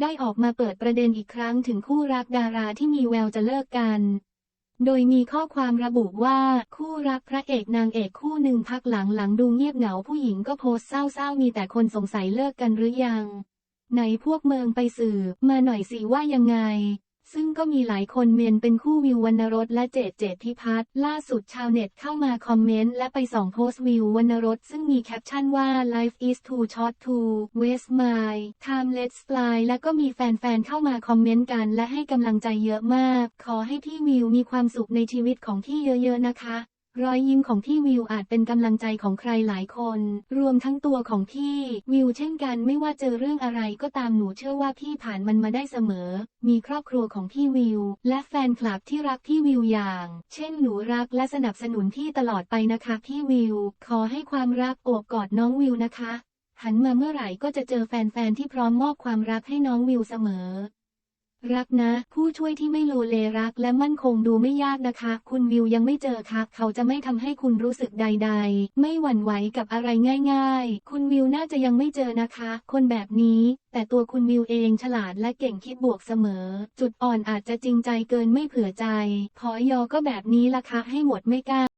ได้ออกมาเปิดประเด็นอีกครั้งถึงคู่รักดาราที่มีแววจะเลิกกัน โดยมีข้อความระบุว่าคู่รักพระเอกนางเอกคู่หนึ่งพักหลังหลังดูเงียบเหงาผู้หญิงก็โพสเศร้าๆ มีแต่คนสงสัยเลิกกันหรือยัง ไหนพวกเมืองไปสื่อมาหน่อยสิว่ายังไง ซึ่งก็มีหลายคนเมนเป็นคู่วิววรรณรสและเจดเจดพิพัฒน์ล่าสุดชาวเน็ตเข้ามาคอมเมนต์และไปส่องโพสต์วิววรรณรสซึ่งมีแคปชั่นว่า life is too short to waste my time let's fly และก็มีแฟนๆเข้ามาคอมเมนต์กันและให้กำลังใจเยอะมาก ขอให้พี่วิวมีความสุขในชีวิตของพี่เยอะๆนะคะ รอยยิ้มของพี่วิวอาจเป็นกำลังใจของใครหลายคน รวมทั้งตัวของพี่วิวเช่นกันไม่ว่าเจอเรื่องอะไรก็ตามหนูเชื่อว่าพี่ผ่านมันมาได้เสมอ มีครอบครัวของพี่วิว และแฟนคลับที่รักพี่วิวอย่าง เช่นหนูรักและสนับสนุนพี่ตลอดไปนะคะพี่วิว ขอให้ความรักโอบกอดน้องวิวนะคะ หันมาเมื่อไหร่ก็จะเจอแฟนๆที่พร้อมมอบความรักให้น้องวิวเสมอ รักนะ ผู้ช่วยที่ไม่โลเลรักและมั่นคงดูไม่ยากนะคะ คุณวิวยังไม่เจอค่ะ เขาจะไม่ทำให้คุณรู้สึกใด ๆ ไม่หวั่นไหวกับอะไรง่าย ๆ คุณวิวน่าจะยังไม่เจอนะคะ คนแบบนี้ แต่ตัวคุณวิวเองฉลาดและเก่งคิดบวกเสมอ จุดอ่อนอาจจะจริงใจเกินไม่เผื่อใจพอยอก็แบบนี้ล่ะคะให้หมดไม่กล้า